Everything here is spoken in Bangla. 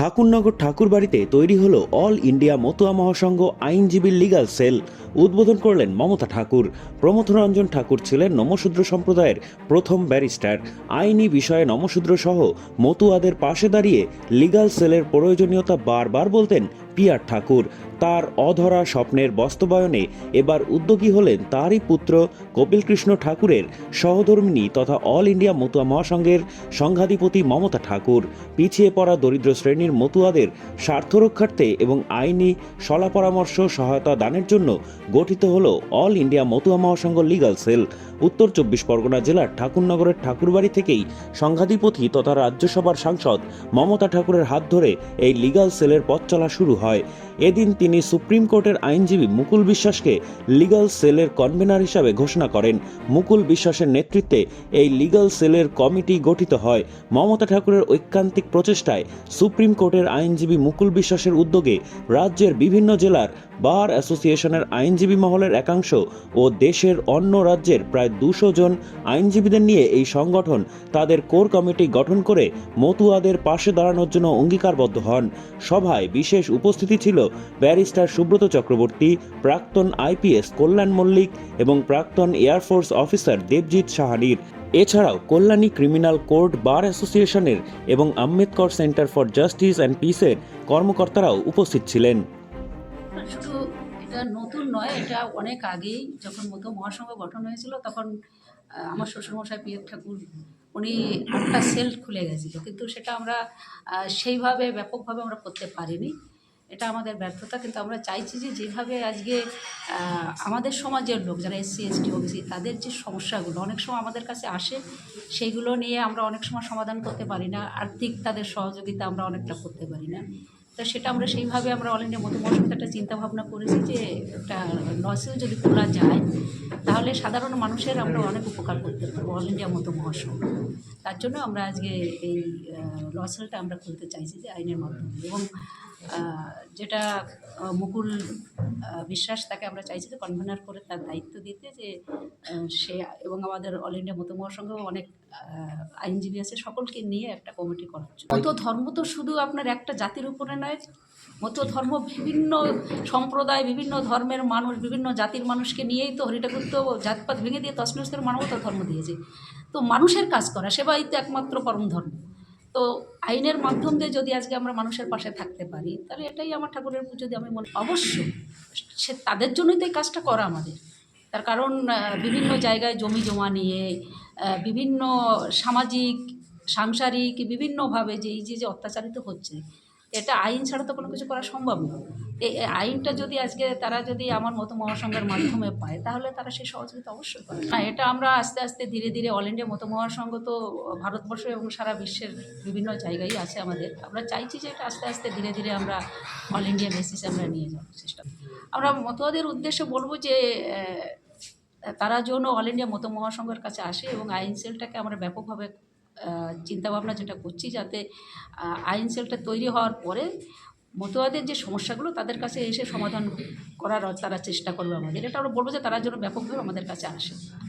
ঠাকুরনগর ঠাকুর বাড়িতে তৈরি হল অল ইন্ডিয়া মতুয়া মহাসংঘ আইনজীবী লিগাল সেল। উদ্বোধন করলেন মমতা ঠাকুর। প্রমথরঞ্জন ঠাকুর ছিলেন নমশূদ্র সম্প্রদায়ের প্রথম ব্যারিস্টার। আইনি বিষয়ে নমশূদ্র সহ মতুয়াদের পাশে দাঁড়িয়ে লিগাল সেলের প্রয়োজনীয়তা বারবার বলতেন পিয়ার ঠাকুর। তার অধরা স্বপ্নের বাস্তবায়নে এবার উদ্যোগী হলেন তারই পুত্র কপিল কৃষ্ণ ঠাকুরের সহধর্মিনী তথা অল ইন্ডিয়া মতুয়া মহাসংঘের সংঘাধিপতি মমতা ঠাকুর। পিছিয়ে পড়া দরিদ্র শ্রেণির মতুয়াদের স্বার্থ রক্ষার্থে এবং আইনি সলা পরামর্শ সহায়তা দানের জন্য গঠিত হল all India Matua Mahasangha legal cell. উত্তর চব্বিশ পরগনা জেলার ঠাকুরনগরের ঠাকুরবাড়ি থেকেই সংঘাধিপতি তথা রাজ্যসভার সাংসদ মমতা ঠাকুরের হাত ধরে এই লিগাল সেলের পথ চলা শুরু হয়। এদিন তিনি সুপ্রিম কোর্টের আইনজীবী মুকুল বিশ্বাসকে লিগাল সেলের কনভেনার হিসাবে ঘোষণা করেন। মুকুল বিশ্বাসের নেতৃত্বে এই লিগাল সেলের কমিটি গঠিত হয়। মমতা ঠাকুরের ঐকান্তিক প্রচেষ্টায় সুপ্রিম কোর্টের আইনজীবী মুকুল বিশ্বাসের উদ্যোগে রাজ্যের বিভিন্ন জেলার বার অ্যাসোসিয়েশনের আইনজীবী মহলের একাংশ ও দেশের অন্য রাজ্যের প্রায় দুশো জন আইনজীবীদের নিয়ে এই সংগঠন তাদের কোর কমিটি গঠন করে মতুয়াদের পাশে দাঁড়ানোর জন্য অঙ্গীকারবদ্ধ হন। সভায় বিশেষ উপস্থিতি ছিল ব্যারিস্টার সুব্রত চক্রবর্তী, প্রাক্তন আইপিএস কল্যাণ মল্লিক এবং প্রাক্তন এয়ারফোর্স অফিসার দেবজিৎ সাহানির। এছাড়াও কল্যাণী ক্রিমিনাল কোর্ট বার অ্যাসোসিয়েশনের এবং Ambedkar centre for justice and পিসের কর্মকর্তারাও উপস্থিত ছিলেন। শুধু এটা নতুন নয়, এটা অনেক আগেই যখন মতো মহাসংঘ গঠন হয়েছিল তখন আমার শ্বশুরমশাই পিএফ ঠাকুর, উনি একটা সেল খুলে গেছিল। কিন্তু সেটা আমরা সেইভাবে, ব্যাপকভাবে আমরা করতে পারিনি। এটা আমাদের ব্যর্থতা, কিন্তু আমরা চাইছি যে যেভাবে আজকে আমাদের সমাজের লোক যারা এসসি, এসটি, ওবিসি, তাদের যে সমস্যাগুলো অনেক সময় আমাদের কাছে আসে, সেইগুলো নিয়ে আমরা অনেক সময় সমাধান করতে পারি না। আর্থিক তাদের সহযোগিতা আমরা অনেকটা করতে পারি না। তো সেটা আমরা সেইভাবে আমরা অল ইন্ডিয়া মহাসংঘ একটা চিন্তা ভাবনা করেছি যে একটা লসেও যদি খোলা যায়, তাহলে সাধারণ মানুষের আমরা অনেক উপকার করতে পারব অল ইন্ডিয়া মতো মহাসংঘ তার জন্য আমরা আজকে এই লসেলটা আমরা খুলতে চাইছি যে আইনের মাধ্যমে। এবং যেটা মুকুল বিশ্বাস তাকে আমরা চাইছি যে কনভেনার করে তার দায়িত্ব দিতে যে সে এবং আমাদের অল ইন্ডিয়া মতো মহাসংঘ অনেক আইনজীবী আছে সকলকে নিয়ে একটা কমিটি করার জন্য মতো ধর্ম তো শুধু আপনার একটা জাতির উপরে নয়, মতো ধর্ম বিভিন্ন সম্প্রদায়, বিভিন্ন ধর্মের মানুষ, বিভিন্ন জাতির মানুষকে নিয়েই তো হরিঠাকুর তো জাতপাত ভেঙে দিয়ে তসনস করে মানবতা ধর্ম দিয়েছে। তো মানুষের কাজ করা, সেবাই তো একমাত্র পরম ধর্ম। তো আইনের মাধ্যম দিয়ে যদি আজকে আমরা মানুষের পাশে থাকতে পারি, তাহলে এটাই আমার ঠাকুরের পুজো দিয়ে আমি মনে অবশ্যই সে তাদের জন্যই তো এই কাজটা করা আমাদের। তার কারণ বিভিন্ন জায়গায় জমি জমা নিয়ে বিভিন্ন সামাজিক, সাংসারিক, বিভিন্নভাবে যে এই যে যে অত্যাচারিত হচ্ছে, এটা আইন ছাড়া তো কোনো কিছু করা সম্ভব না। এই আইনটা যদি আজকে তারা যদি আমার মতো মহাসংঘের মাধ্যমে পায়, তাহলে তারা সেই সহযোগিতা অবশ্যই পাবে না এটা আমরা আস্তে আস্তে ধীরে ধীরে অল ইন্ডিয়া মতো মহাসংঘ তো ভারতবর্ষ এবং সারা বিশ্বের বিভিন্ন জায়গায় আছে আমাদের আমরা চাইছি যে এটা আস্তে আস্তে ধীরে ধীরে আমরা অল ইন্ডিয়া বেসিসে আমরা নিয়ে যাওয়ার চেষ্টা। আমরা মতোয়াদের উদ্দেশ্যে বলব যে তারা যেন অল ইন্ডিয়া মতো মহাসংঘের কাছে আসে এবং আইন সেলটাকে আমরা ব্যাপকভাবে চিন্তাভাবনা যেটা করছি যাতে আইন সেলটা তৈরি হওয়ার পরে মতোয়াদের যে সমস্যাগুলো, তাদের কাছে এসে সমাধান করার তারা চেষ্টা করবে আমাদের। এটা আমরা বলব যে তারা যেন ব্যাপকভাবে আমাদের কাছে আসে।